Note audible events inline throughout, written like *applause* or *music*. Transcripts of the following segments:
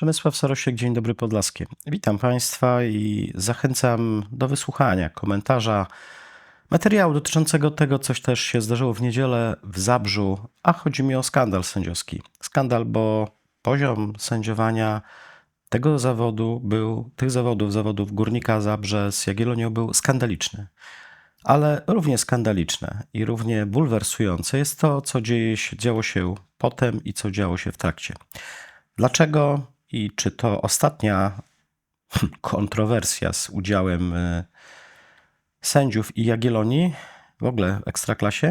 Przemysław Sarosiek, Dzień Dobry Podlaskie. Witam Państwa i zachęcam do wysłuchania komentarza materiału dotyczącego tego, coś też się zdarzyło w niedzielę w Zabrzu, a chodzi mi o skandal sędziowski. Skandal, bo poziom sędziowania tego zawodu był, tych zawodów, zawodów Górnika Zabrze z Jagiellonią był skandaliczny. Ale równie skandaliczne i równie bulwersujące jest to, co dzieje się, działo się potem i co działo się w trakcie. Dlaczego i czy to ostatnia *laughs* kontrowersja z udziałem y, sędziów i Jagiellonii w ogóle w ekstraklasie?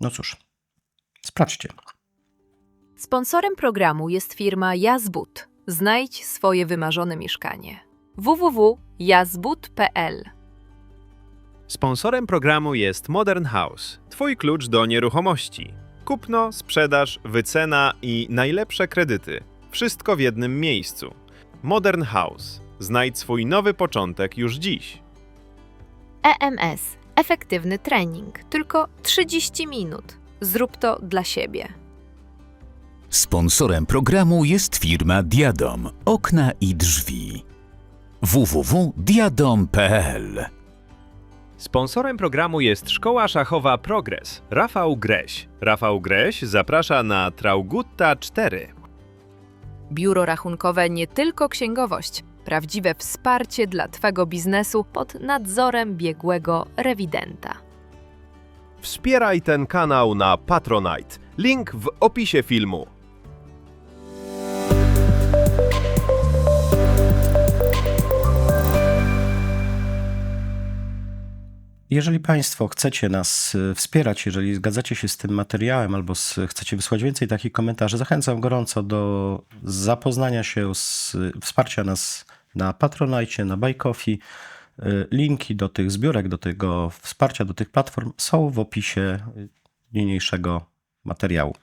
No cóż, sprawdźcie. Sponsorem programu jest firma Jazbud. Znajdź swoje wymarzone mieszkanie. www.jazbud.pl Sponsorem programu jest Modern House, Twój klucz do nieruchomości. Kupno, sprzedaż, wycena i najlepsze kredyty. Wszystko w jednym miejscu. Modern House. Znajdź swój nowy początek już dziś. EMS. Efektywny trening. Tylko 30 minut. Zrób to dla siebie. Sponsorem programu jest firma Diadom Okna i Drzwi. www.diadom.pl Sponsorem programu jest Szkoła Szachowa Progres. Rafał Greś. Rafał Greś zaprasza na Traugutta 4. Biuro rachunkowe nie tylko księgowość. Prawdziwe wsparcie dla Twego biznesu pod nadzorem biegłego rewidenta. Wspieraj ten kanał na Patronite. Link w opisie filmu. Jeżeli Państwo chcecie nas y, wspierać, jeżeli zgadzacie się z tym materiałem albo z, chcecie wysłać więcej takich komentarzy, zachęcam gorąco do zapoznania się z wsparcia nas na Patronite, na Coffee. Y, Linki do tych zbiórek, do tego wsparcia, do tych platform są w opisie niniejszego materiału.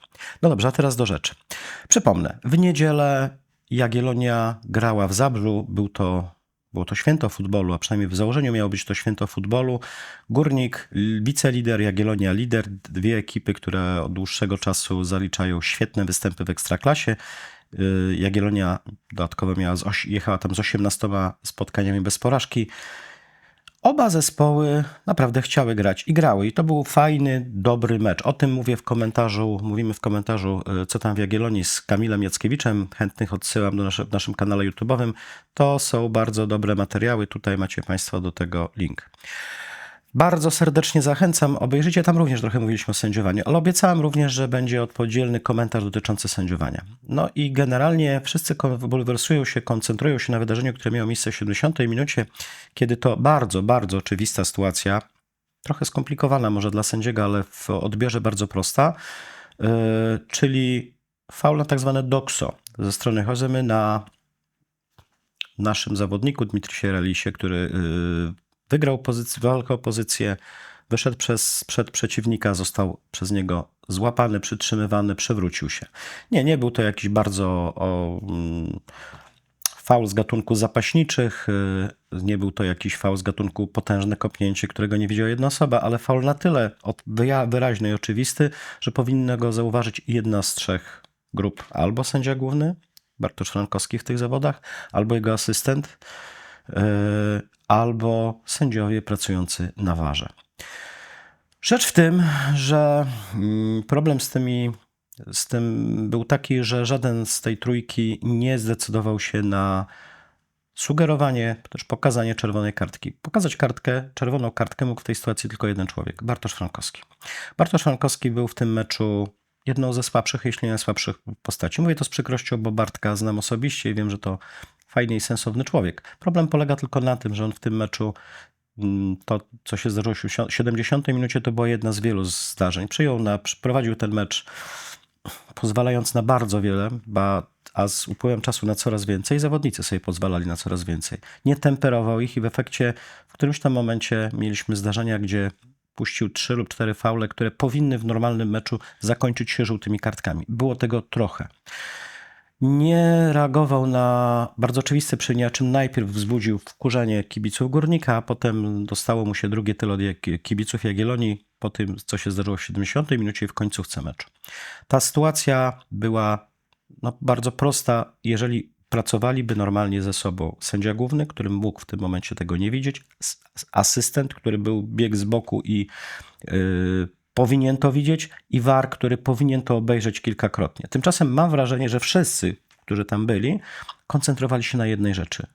No dobrze, a teraz do rzeczy. Przypomnę, w niedzielę Jagiellonia grała w Zabrzu, był to było to święto futbolu, a przynajmniej w założeniu miało być to święto futbolu. Górnik, wicelider, Jagiellonia lider, dwie ekipy, które od dłuższego czasu zaliczają świetne występy w Ekstraklasie. Y, Jagiellonia dodatkowo miała jechała tam z 18 spotkaniami bez porażki. Oba zespoły naprawdę chciały grać i grały. I to był fajny, dobry mecz. O tym mówię w komentarzu, mówimy w komentarzu, y, co tam w Jagiellonii z Kamilem Jackiewiczem. Chętnych odsyłam do nasze, naszym kanale YouTube'owym. To są bardzo dobre materiały. Tutaj macie Państwo do tego link. Bardzo serdecznie zachęcam. Obejrzyjcie tam również trochę mówiliśmy o sędziowaniu, ale obiecałem również, że będzie odpodzielny komentarz dotyczący sędziowania. No i generalnie wszyscy bulwersują się, koncentrują się na wydarzeniu, które miało miejsce w 70 minucie, kiedy to bardzo, bardzo oczywista sytuacja, trochę skomplikowana może dla sędziego, ale w odbiorze bardzo prosta, yy, czyli faul na tak zwane dokso ze strony Hozemy na naszym zawodniku Dmitrisie Relisie, który yy, wygrał pozycję, walkę o pozycję, wyszedł przez, przed przeciwnika, został przez niego złapany, przytrzymywany, przewrócił się. Nie, nie był to jakiś bardzo o, mm, faul z gatunku zapaśniczych, y, nie był to jakiś faul z gatunku potężne kopnięcie, którego nie widziała jedna osoba, ale faul na tyle wyraźny i oczywisty, że powinna go zauważyć jedna z trzech grup. Albo sędzia główny, Bartosz Frankowski w tych zawodach, albo jego asystent, yy, albo sędziowie pracujący na warze. Rzecz w tym, że mm, problem z tymi z tym był taki, że żaden z tej trójki nie zdecydował się na sugerowanie, też pokazanie czerwonej kartki. Pokazać kartkę, czerwoną kartkę mógł w tej sytuacji tylko jeden człowiek, Bartosz Frankowski. Bartosz Frankowski był w tym meczu jedną ze słabszych, jeśli nie najsłabszych postaci. Mówię to z przykrością, bo Bartka znam osobiście i wiem, że to fajny i sensowny człowiek. Problem polega tylko na tym, że on w tym meczu mm, to, co się zdarzyło w 70 minucie, to była jedna z wielu zdarzeń. Przyjął na, prowadził ten mecz pozwalając na bardzo wiele, a z upływem czasu na coraz więcej, zawodnicy sobie pozwalali na coraz więcej. Nie temperował ich i w efekcie w którymś tam momencie mieliśmy zdarzenia, gdzie puścił trzy lub cztery faule, które powinny w normalnym meczu zakończyć się żółtymi kartkami. Było tego trochę. Nie reagował na bardzo oczywiste czynienia, czym najpierw wzbudził wkurzenie kibiców Górnika, a potem dostało mu się drugie tyle od kibiców Jagiellonii po tym, co się zdarzyło w 70 minucie i w końcówce meczu. Ta sytuacja była no, bardzo prosta, jeżeli pracowaliby normalnie ze sobą sędzia główny, który mógł w tym momencie tego nie widzieć, asystent, który był bieg z boku i yy, powinien to widzieć, i war, który powinien to obejrzeć kilkakrotnie. Tymczasem mam wrażenie, że wszyscy, którzy tam byli, koncentrowali się na jednej rzeczy.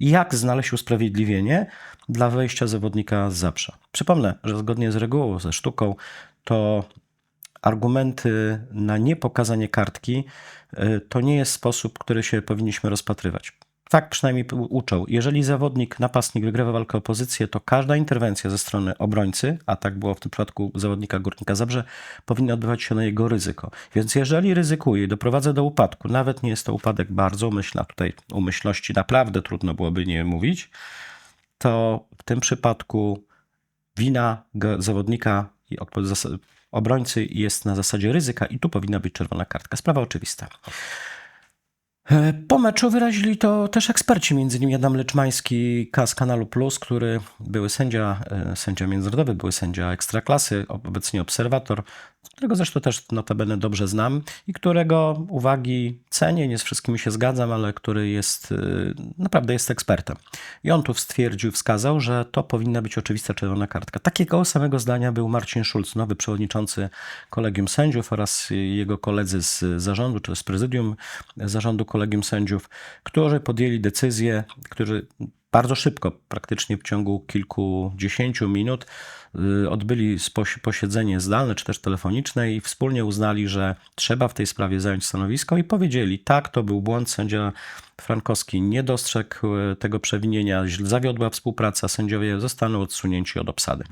Jak znaleźć usprawiedliwienie dla wejścia zawodnika z Zaprza? Przypomnę, że zgodnie z regułą, ze sztuką, to argumenty na niepokazanie kartki y, to nie jest sposób, który się powinniśmy rozpatrywać. Tak przynajmniej uczą. Jeżeli zawodnik, napastnik wygrywa walkę o pozycję, to każda interwencja ze strony obrońcy, a tak było w tym przypadku zawodnika Górnika Zabrze, powinna odbywać się na jego ryzyko. Więc jeżeli ryzykuje i doprowadza do upadku, nawet nie jest to upadek bardzo umyślny, a tutaj umyślności naprawdę trudno byłoby nie mówić, to w tym przypadku wina zawodnika i obrońcy jest na zasadzie ryzyka i tu powinna być czerwona kartka. Sprawa oczywista. E, Po meczu wyrazili to też eksperci, między innymi Adam Leczmański z Kanalu Plus, który były sędzia, e, sędzia międzynarodowy, były sędzia ekstraklasy, obecnie obserwator, którego zresztą też notabene dobrze znam i którego uwagi cenię, nie z wszystkimi się zgadzam, ale który jest, e, naprawdę jest ekspertem. I on tu stwierdził, wskazał, że to powinna być oczywista czerwona kartka. Takiego samego zdania był Marcin Schulz, nowy przewodniczący kolegium sędziów oraz jego koledzy z zarządu, czy z prezydium zarządu kolegium sędziów, którzy podjęli decyzję, którzy bardzo szybko, praktycznie w ciągu kilkudziesięciu minut, y, odbyli posiedzenie zdalne czy też telefoniczne i wspólnie uznali, że trzeba w tej sprawie zająć stanowisko i powiedzieli, tak, to był błąd, sędzia Frankowski nie dostrzegł y, tego przewinienia, zawiodła współpraca, sędziowie zostaną odsunięci od obsady.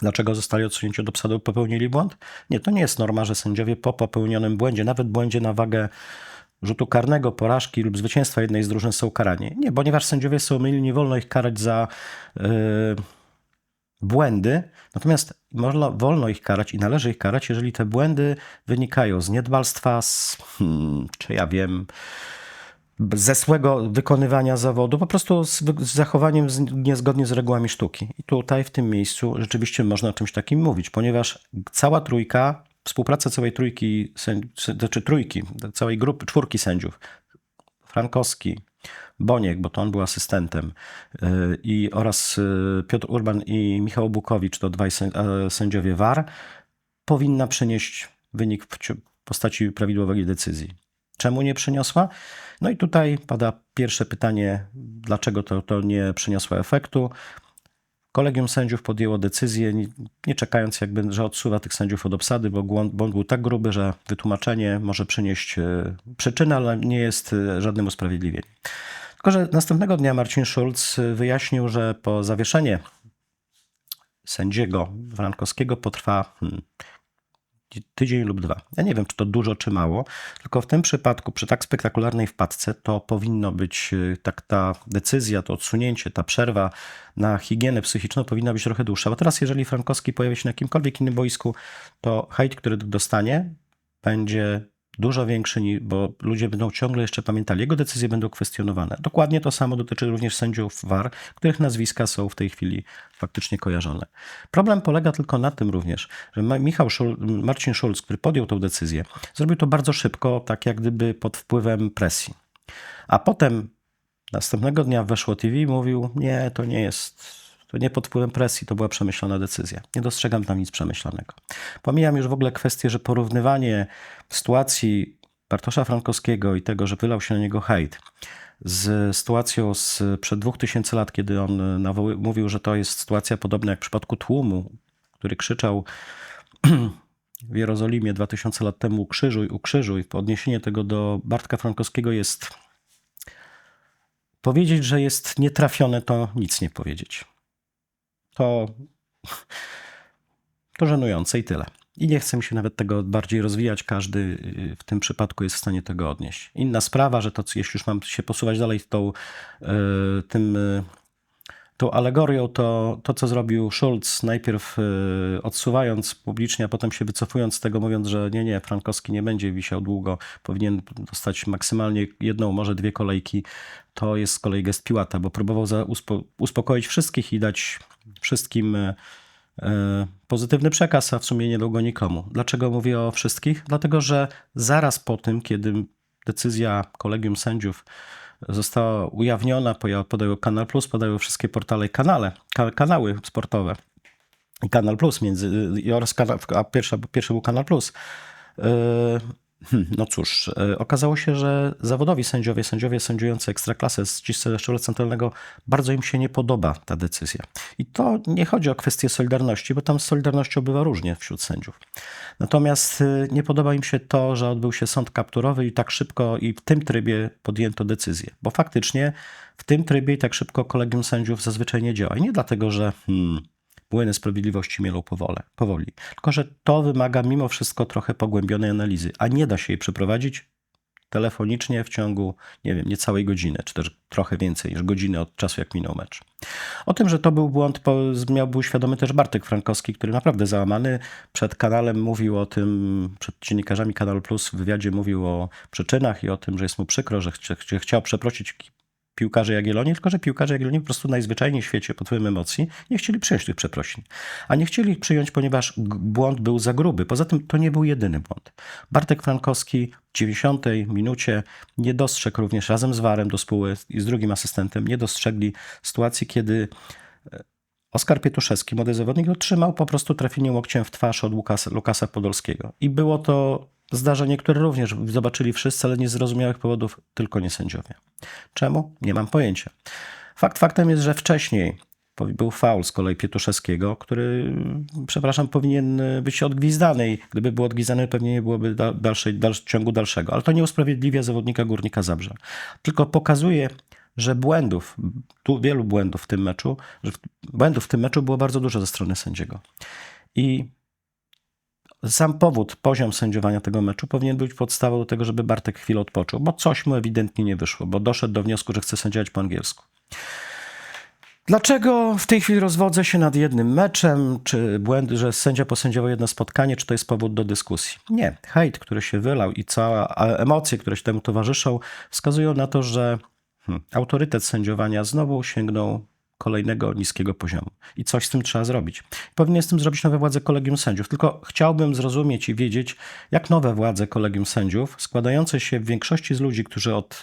Dlaczego zostali odsunięci od obsady, popełnili błąd? Nie, to nie jest norma, że sędziowie po popełnionym błędzie, nawet błędzie na wagę rzutu karnego, porażki lub zwycięstwa jednej z drużyn są karani. Nie, ponieważ sędziowie są myli, nie wolno ich karać za yy, błędy, natomiast można, wolno ich karać i należy ich karać, jeżeli te błędy wynikają z niedbalstwa, z, hmm, czy ja wiem, ze złego wykonywania zawodu, po prostu z, z zachowaniem z, niezgodnie z regułami sztuki. I tutaj w tym miejscu rzeczywiście można o czymś takim mówić, ponieważ cała trójka, współpraca całej trójki, znaczy trójki, całej grupy, czwórki sędziów, Frankowski, Boniek, bo to on był asystentem, yy, i oraz yy, Piotr Urban i Michał Bukowicz, to dwaj sę- sędziowie VAR, powinna przynieść wynik w postaci prawidłowej decyzji. Czemu nie przyniosła? No i tutaj pada pierwsze pytanie, dlaczego to, to nie przyniosło efektu. Kolegium sędziów podjęło decyzję, nie, czekając jakby, że odsuwa tych sędziów od obsady, bo błąd, był tak gruby, że wytłumaczenie może przynieść e, przyczynę, ale nie jest e, żadnym usprawiedliwieniem. Tylko, że następnego dnia Marcin Schulz e, wyjaśnił, że po zawieszenie sędziego Frankowskiego potrwa hmm, tydzień lub dwa. Ja nie wiem, czy to dużo, czy mało, tylko w tym przypadku, przy tak spektakularnej wpadce, to powinno być y, tak ta decyzja, to odsunięcie, ta przerwa na higienę psychiczną powinna być trochę dłuższa. Bo teraz, jeżeli Frankowski pojawi się na jakimkolwiek innym boisku, to hejt, który dostanie, będzie dużo większy, bo ludzie będą ciągle jeszcze pamiętali. Jego decyzje będą kwestionowane. Dokładnie to samo dotyczy również sędziów VAR, których nazwiska są w tej chwili faktycznie kojarzone. Problem polega tylko na tym również, że Michał Szul, Marcin Schulz, który podjął tę decyzję, zrobił to bardzo szybko, tak jak gdyby pod wpływem presji. A potem następnego dnia weszło TV i mówił, nie, to nie jest, to nie pod wpływem presji, to była przemyślana decyzja. Nie dostrzegam tam nic przemyślanego. Pomijam już w ogóle kwestię, że porównywanie sytuacji Bartosza Frankowskiego i tego, że wylał się na niego hejt, z sytuacją sprzed 2000 lat, kiedy on mówił, że to jest sytuacja podobna jak w przypadku tłumu, który krzyczał *clears throat* w Jerozolimie 2000 lat temu ukrzyżuj, ukrzyżuj. Odniesienie tego do Bartka Frankowskiego jest powiedzieć, że jest nietrafione, to nic nie powiedzieć. To, to żenujące i tyle. I nie chcę mi się nawet tego bardziej rozwijać. Każdy y, w tym przypadku jest w stanie tego odnieść. Inna sprawa, że to, jeśli już mam się posuwać dalej tą, y, tym, y, tą alegorią, to to, co zrobił Schulz, najpierw y, odsuwając publicznie, a potem się wycofując z tego, mówiąc, że nie, nie, Frankowski nie będzie wisiał długo, powinien dostać maksymalnie jedną, może dwie kolejki, to jest z kolei gest Piłata, bo próbował za, uspo, uspokoić wszystkich i dać wszystkim y, e, pozytywny przekaz, a w sumie nie dał go nikomu. Dlaczego mówię o wszystkich? Dlatego, że zaraz po tym, kiedy decyzja kolegium sędziów została ujawniona, podają Kanal Plus, podają wszystkie portale i kanale, ka, kanały sportowe. Kanal Plus między, oraz a pierwsza, pierwszy był Kanal Plus. Yy, No cóż, yy, okazało się, że zawodowi sędziowie, sędziowie sędziujący ekstraklasę z szczebla centralnego, bardzo im się nie podoba ta decyzja. I to nie chodzi o kwestię solidarności, bo tam z solidarnością bywa różnie wśród sędziów. Natomiast y, nie podoba im się to, że odbył się sąd kapturowy i tak szybko i w tym trybie podjęto decyzję. Bo faktycznie w tym trybie i tak szybko kolegium sędziów zazwyczaj nie działa. I nie dlatego, że hmm, płyny sprawiedliwości mielą powole, powoli, tylko że to wymaga mimo wszystko trochę pogłębionej analizy, a nie da się jej przeprowadzić telefonicznie w ciągu, nie wiem, niecałej godziny, czy też trochę więcej niż godziny od czasu, jak minął mecz. O tym, że to był błąd, miał był świadomy też Bartek Frankowski, który naprawdę załamany przed kanalem mówił o tym, przed dziennikarzami Kanal Plus w wywiadzie mówił o przyczynach i o tym, że jest mu przykro, że, chcia- że chciał przeprosić piłkarzy Jagiellonii, tylko że piłkarze Jagiellonii po prostu najzwyczajniej w świecie pod wpływem emocji nie chcieli przyjąć tych przeprosin. A nie chcieli ich przyjąć, ponieważ błąd był za gruby. Poza tym to nie był jedyny błąd. Bartek Frankowski w 90 minucie nie dostrzegł również razem z Warem do spóły i z drugim asystentem, nie dostrzegli sytuacji, kiedy e, Oskar Pietuszewski, młody zawodnik, otrzymał po prostu trafienie łokciem w twarz od Lukasa, Lukasa Podolskiego. I było to zdarzenie, które również zobaczyli wszyscy, ale nie z zrozumiałych powodów, tylko nie sędziowie. Czemu? Nie mam pojęcia. Fakt faktem jest, że wcześniej był faul z kolei Pietuszewskiego, który, przepraszam, powinien być odgwizdany i gdyby był odgwizdany, pewnie nie byłoby da- dalszej, dal, ciągu dalszego. Ale to nie usprawiedliwia zawodnika Górnika Zabrze. Tylko pokazuje, że błędów, tu wielu błędów w tym meczu, że błędów w tym meczu było bardzo dużo ze strony sędziego. I sam powód, poziom sędziowania tego meczu powinien być podstawą do tego, żeby Bartek chwilę odpoczął, bo coś mu ewidentnie nie wyszło, bo doszedł do wniosku, że chce sędziować po angielsku. Dlaczego w tej chwili rozwodzę się nad jednym meczem, czy błędy, że sędzia posędziował jedno spotkanie, czy to jest powód do dyskusji? Nie. Hejt, który się wylał i cała emocje, które się temu towarzyszą, wskazują na to, że hmm, autorytet sędziowania znowu sięgnął kolejnego niskiego poziomu. I coś z tym trzeba zrobić. Powinien z tym zrobić nowe władze kolegium sędziów. Tylko chciałbym zrozumieć i wiedzieć, jak nowe władze kolegium sędziów, składające się w większości z ludzi, którzy od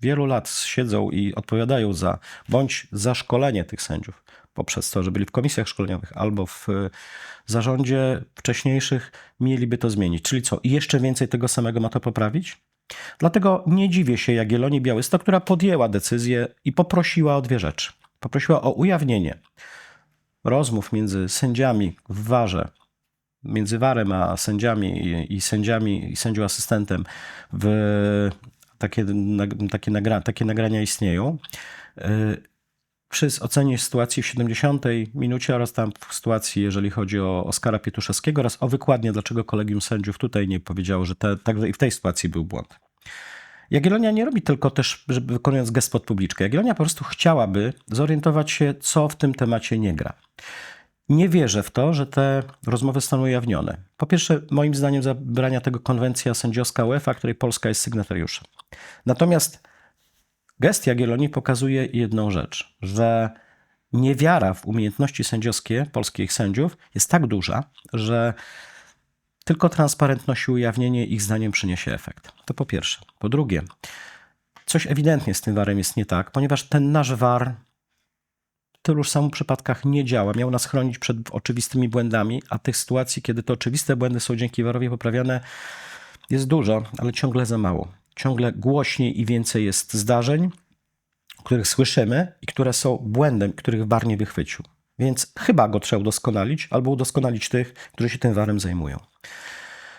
wielu lat siedzą i odpowiadają za bądź za szkolenie tych sędziów poprzez to, że byli w komisjach szkoleniowych albo w y, zarządzie wcześniejszych, mieliby to zmienić. Czyli co? Jeszcze więcej tego samego ma to poprawić? Dlatego nie dziwię się Jagiellonii Białystok, która podjęła decyzję i poprosiła o dwie rzeczy. Poprosiła o ujawnienie rozmów między sędziami w warze, między warem a sędziami i, sędziami i sędzią asystentem w takie, takie, nagra, takie nagrania istnieją. Przy ocenie sytuacji w 70 minucie oraz tam w sytuacji, jeżeli chodzi o Oskara Pietuszewskiego oraz o wykładnię, dlaczego kolegium sędziów tutaj nie powiedziało, że te, także i w tej sytuacji był błąd. Jagiellonia nie robi tylko też, żeby wykonując gest pod publiczkę. Jagiellonia po prostu chciałaby zorientować się, co w tym temacie nie gra. Nie wierzę w to, że te rozmowy zostaną ujawnione. Po pierwsze, moim zdaniem zabrania tego konwencja sędziowska UEFA, której Polska jest sygnatariuszem. Natomiast gest Jagiellonii pokazuje jedną rzecz, że niewiara w umiejętności sędziowskie polskich sędziów jest tak duża, że tylko transparentność i ujawnienie ich zdaniem przyniesie efekt. To po pierwsze. Po drugie, coś ewidentnie z tym warem jest nie tak, ponieważ ten nasz war w tylu samych przypadkach nie działa. Miał nas chronić przed oczywistymi błędami, a tych sytuacji, kiedy te oczywiste błędy są dzięki warowi poprawiane, jest dużo, ale ciągle za mało. Ciągle głośniej i więcej jest zdarzeń, których słyszymy i które są błędem, których war nie wychwycił. Więc chyba go trzeba udoskonalić, albo udoskonalić tych, którzy się tym warem zajmują.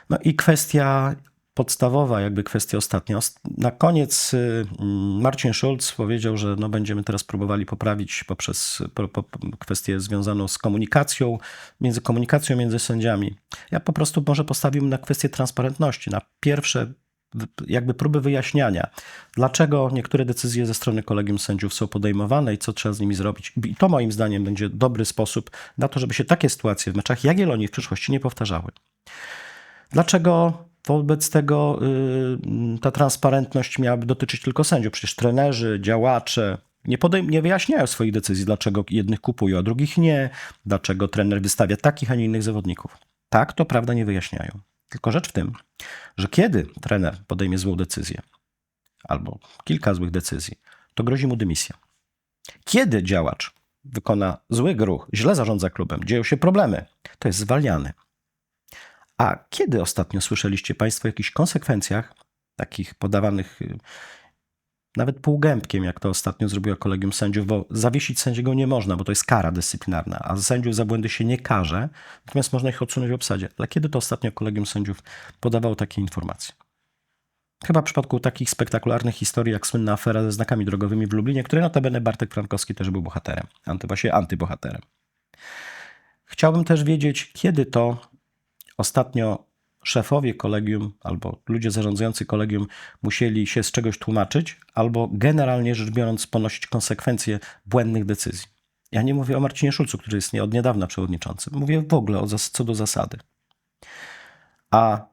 No i kwestia podstawowa, jakby kwestia ostatnia. Ost- Na koniec y, mm, Marcin Schulz powiedział, że no będziemy teraz próbowali poprawić poprzez po, po, kwestię związaną z komunikacją, między komunikacją między sędziami. Ja po prostu może postawiłbym na kwestię transparentności, na pierwsze jakby próby wyjaśniania, dlaczego niektóre decyzje ze strony kolegium sędziów są podejmowane i co trzeba z nimi zrobić. I to moim zdaniem będzie dobry sposób na to, żeby się takie sytuacje w meczach Jagiellonii w przyszłości nie powtarzały. Dlaczego wobec tego y, ta transparentność miałaby dotyczyć tylko sędziów? Przecież trenerzy, działacze nie, podejm- nie wyjaśniają swoich decyzji, dlaczego jednych kupują, a drugich nie, dlaczego trener wystawia takich, a nie innych zawodników. Tak, to prawda, nie wyjaśniają. Tylko rzecz w tym, że kiedy trener podejmie złą decyzję, albo kilka złych decyzji, to grozi mu dymisja. Kiedy działacz wykona zły ruch, źle zarządza klubem, dzieją się problemy, to jest zwalniany. A kiedy ostatnio słyszeliście Państwo o jakichś konsekwencjach, takich podawanych y, nawet półgębkiem, jak to ostatnio zrobiło kolegium sędziów, bo zawiesić sędziego nie można, bo to jest kara dyscyplinarna, a sędziów za błędy się nie karze, natomiast można ich odsunąć w obsadzie. Ale kiedy to ostatnio kolegium sędziów podawało takie informacje? Chyba w przypadku takich spektakularnych historii, jak słynna afera ze znakami drogowymi w Lublinie, której notabene Bartek Frankowski też był bohaterem, anty, właśnie antybohaterem. Chciałbym też wiedzieć, kiedy to ostatnio szefowie kolegium albo ludzie zarządzający kolegium musieli się z czegoś tłumaczyć, albo generalnie rzecz biorąc ponosić konsekwencje błędnych decyzji. Ja nie mówię o Marcinie Szulcu, który jest nie od niedawna przewodniczącym. Mówię w ogóle o co do zasady. A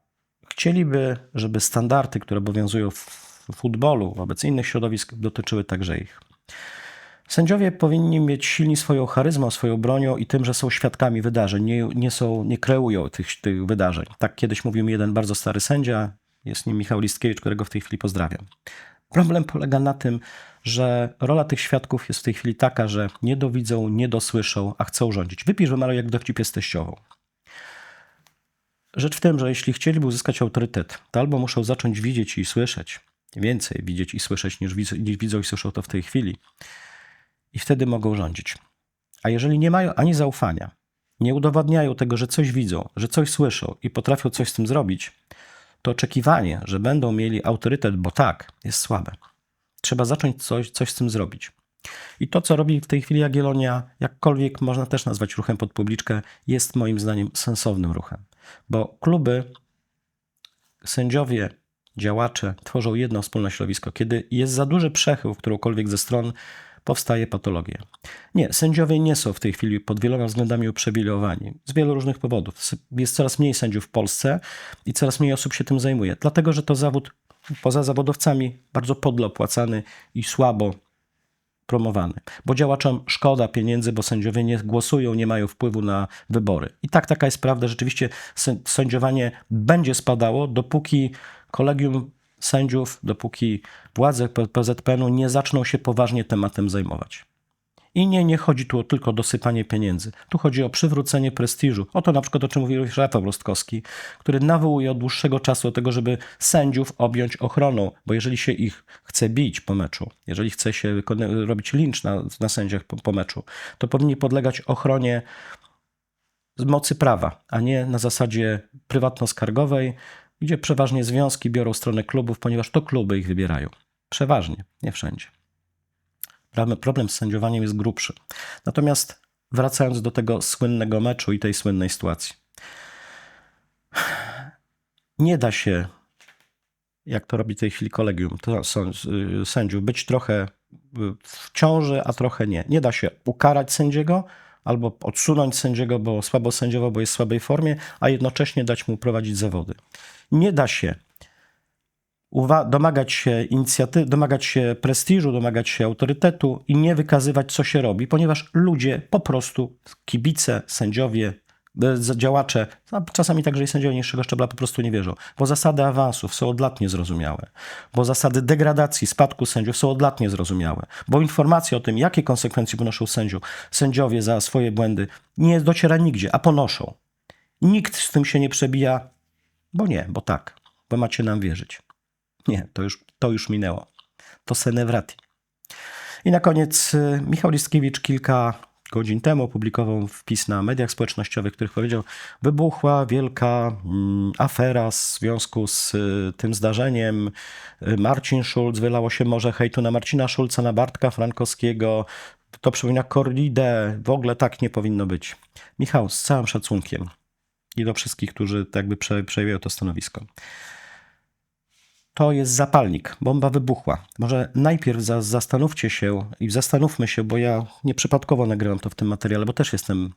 chcieliby, żeby standardy, które obowiązują w futbolu wobec innych środowisk, dotyczyły także ich. Sędziowie powinni mieć silni swoją charyzmą, swoją bronią i tym, że są świadkami wydarzeń, nie, nie, są, nie kreują tych, tych wydarzeń. Tak kiedyś mówił mi jeden bardzo stary sędzia, jest nim Michał Listkiewicz, którego w tej chwili pozdrawiam. Problem polega na tym, że rola tych świadków jest w tej chwili taka, że nie dowidzą, nie dosłyszą, a chcą rządzić. Wypisz wymaluj jak dowcip jest teściową. Rzecz w tym, że jeśli chcieliby uzyskać autorytet, to albo muszą zacząć widzieć i słyszeć, więcej widzieć i słyszeć niż widzą i słyszą to w tej chwili, i wtedy mogą rządzić. A jeżeli nie mają ani zaufania, nie udowadniają tego, że coś widzą, że coś słyszą i potrafią coś z tym zrobić, to oczekiwanie, że będą mieli autorytet, bo tak, jest słabe. Trzeba zacząć coś, coś z tym zrobić. I to, co robi w tej chwili Jagiellonia, jakkolwiek można też nazwać ruchem pod publiczkę, jest moim zdaniem sensownym ruchem. Bo kluby, sędziowie, działacze tworzą jedno wspólne środowisko. Kiedy jest za duży przechył w którąkolwiek ze stron, powstaje patologia. Nie, sędziowie nie są w tej chwili pod wieloma względami uprzywilejowani. Z wielu różnych powodów. Jest coraz mniej sędziów w Polsce i coraz mniej osób się tym zajmuje. Dlatego, że to zawód poza zawodowcami bardzo podle opłacany i słabo promowany. Bo działaczom szkoda pieniędzy, bo sędziowie nie głosują, nie mają wpływu na wybory. I tak taka jest prawda. Rzeczywiście sę- sędziowanie będzie spadało, dopóki kolegium sędziów, dopóki władze PZPN-u nie zaczną się poważnie tematem zajmować. I nie, nie chodzi tu o tylko dosypanie pieniędzy. Tu chodzi o przywrócenie prestiżu. Oto na przykład o czym mówił Rafał Rostkowski, który nawołuje od dłuższego czasu do tego, żeby sędziów objąć ochroną, bo jeżeli się ich chce bić po meczu, jeżeli chce się robić lincz na, na sędziach po, po meczu, to powinni podlegać ochronie z mocy prawa, a nie na zasadzie prywatno-skargowej, gdzie przeważnie związki biorą stronę klubów, ponieważ to kluby ich wybierają. Przeważnie, nie wszędzie. Problem- z sędziowaniem jest grubszy. Natomiast wracając do tego słynnego meczu i tej słynnej sytuacji. Nie da się, jak to robi w tej chwili kolegium to y, sędziów, być trochę y, w ciąży, a trochę nie. Nie da się ukarać sędziego albo odsunąć sędziego, bo słabo sędziował, bo jest w słabej formie, a jednocześnie dać mu prowadzić zawody. Nie da się domagać się inicjatywy, domagać się prestiżu, domagać się autorytetu i nie wykazywać, co się robi, ponieważ ludzie po prostu, kibice, sędziowie, działacze, a czasami także i sędziowie niższego szczebla po prostu nie wierzą, bo zasady awansów są od lat niezrozumiałe, bo zasady degradacji, spadku sędziów są od lat niezrozumiałe, bo informacje o tym, jakie konsekwencje ponoszą sędziów, sędziowie za swoje błędy, nie dociera nigdzie, a ponoszą. Nikt z tym się nie przebija, bo nie, bo tak, bo macie nam wierzyć. Nie, to już, to już minęło. To senewrati. I na koniec y, Michał Listkiewicz kilka godzin temu opublikował wpis na mediach społecznościowych, w których powiedział, wybuchła wielka mm, afera w związku z y, tym zdarzeniem. Marcin Schulz, wylało się morze hejtu na Marcina Szulca, na Bartka Frankowskiego. To przypomina korridę. W ogóle tak nie powinno być. Michał, z całym szacunkiem i do wszystkich, którzy jakby prze- przejmują to stanowisko to jest zapalnik. Bomba wybuchła. Może najpierw za, zastanówcie się i zastanówmy się, bo ja nieprzypadkowo nagrywam to w tym materiale, bo też jestem.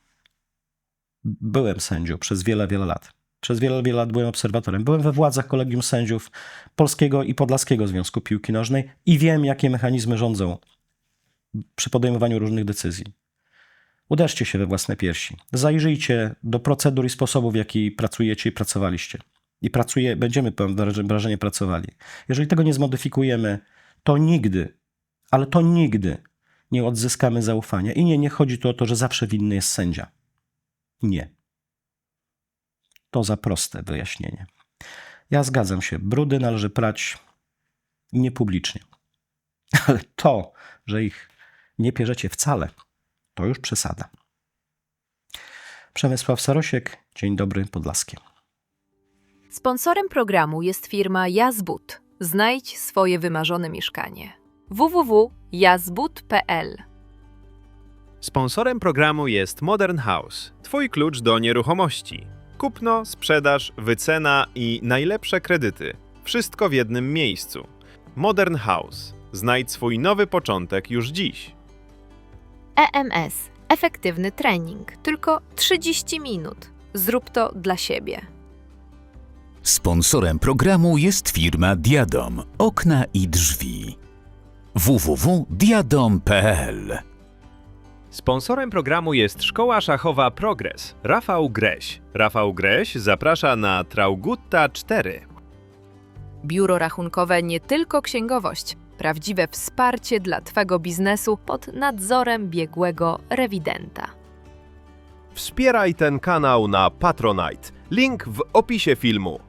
Byłem sędzią przez wiele, wiele lat. Przez wiele, wiele lat byłem obserwatorem. Byłem we władzach kolegium sędziów Polskiego i Podlaskiego Związku Piłki Nożnej i wiem, jakie mechanizmy rządzą przy podejmowaniu różnych decyzji. Uderzcie się we własne piersi. Zajrzyjcie do procedur i sposobów, w jaki pracujecie i pracowaliście. I pracuje, będziemy, mam wrażenie, pracowali. Jeżeli tego nie zmodyfikujemy, to nigdy, ale to nigdy nie odzyskamy zaufania. I nie, nie chodzi tu o to, że zawsze winny jest sędzia. Nie. To za proste wyjaśnienie. Ja zgadzam się, brudy należy prać niepublicznie. *laughs* Ale to, że ich nie pierzecie wcale, to już przesada. Przemysław Sarosiek, dzień dobry Podlaskie. Sponsorem programu jest firma Jazbud. Znajdź swoje wymarzone mieszkanie. www.jazbud.pl Sponsorem programu jest Modern House, Twój klucz do nieruchomości. Kupno, sprzedaż, wycena i najlepsze kredyty. Wszystko w jednym miejscu. Modern House. Znajdź swój nowy początek już dziś. EMS. Efektywny trening. Tylko 30 minut. Zrób to dla siebie. Sponsorem programu jest firma Diadom. Okna i drzwi. www.diadom.pl Sponsorem programu jest Szkoła Szachowa Progres. Rafał Greś. Rafał Greś zaprasza na Traugutta 4. Biuro rachunkowe nie tylko księgowość. Prawdziwe wsparcie dla Twego biznesu pod nadzorem biegłego rewidenta. Wspieraj ten kanał na Patronite. Link w opisie filmu.